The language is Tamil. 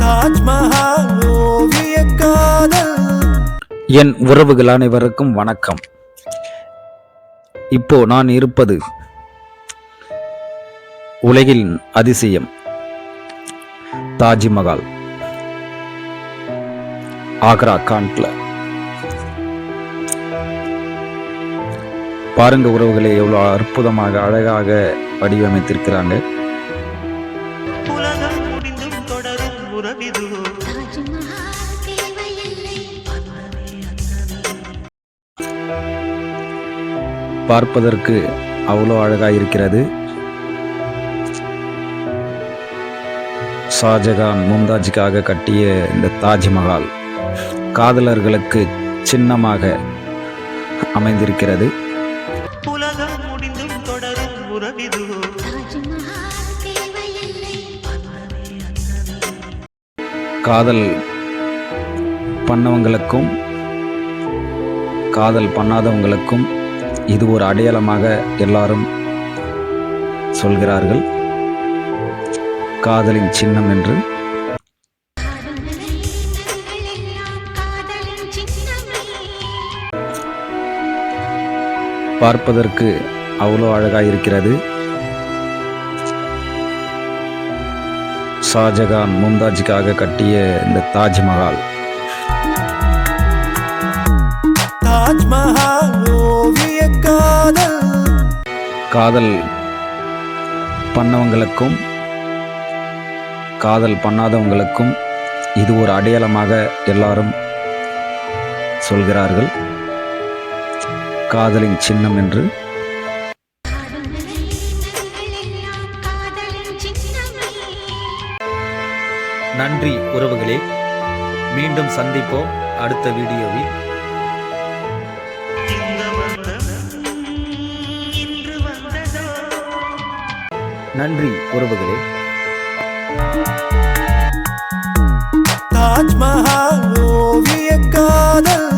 தாஜ்மஹால் ஓவிய காதல். என் உறவுகள் அனைவருக்கும் வணக்கம். இப்போ நான் இருப்பது உலகின் அதிசயம் தாஜ்மஹால். ஆக்ரா காண்ட்ல. பாருங்க உறவுகளை எவ்வளோ அற்புதமாக அழகாக வடிவமைத்திருக்கிறாங்க. தேவையில்லை பார்ப்பதற்கு அவ்வளோ அழகாக இருக்கிறது ஷாஜகான் மும்தாஜுக்காக கட்டிய இந்த தாஜ்மஹால் காதலர்களுக்கு சின்னமாக அமைந்திருக்கிறது. உலகம் முடிந்தும் தொடரும் உறவிதுவோ காதல் பண்ணவங்களுக்கும் காதல் பண்ணாதவங்களுக்கும் இது ஒரு அடையாளமாக எல்லாரும் சொல்கிறார்கள். காதலின் சின்னம் என்று. பார்ப்பதற்கு அவ்வளோ அழகாக இருக்கிறது ஷாஜகான் மும்தாஜுக்காக கட்டிய இந்த தாஜ்மஹால். காதல் பண்ணவங்களுக்கும் காதல் பண்ணாதவங்களுக்கும் இது ஒரு அடையாளமாக எல்லாரும் சொல்கிறார்கள். காதலின் சின்னம் என்று நன்றி உறவுகளே. மீண்டும் சந்திப்போம் அடுத்த வீடியோவில். நன்றி உறவுகளே. தாஜ்மஹால் ஓவிய காதல்.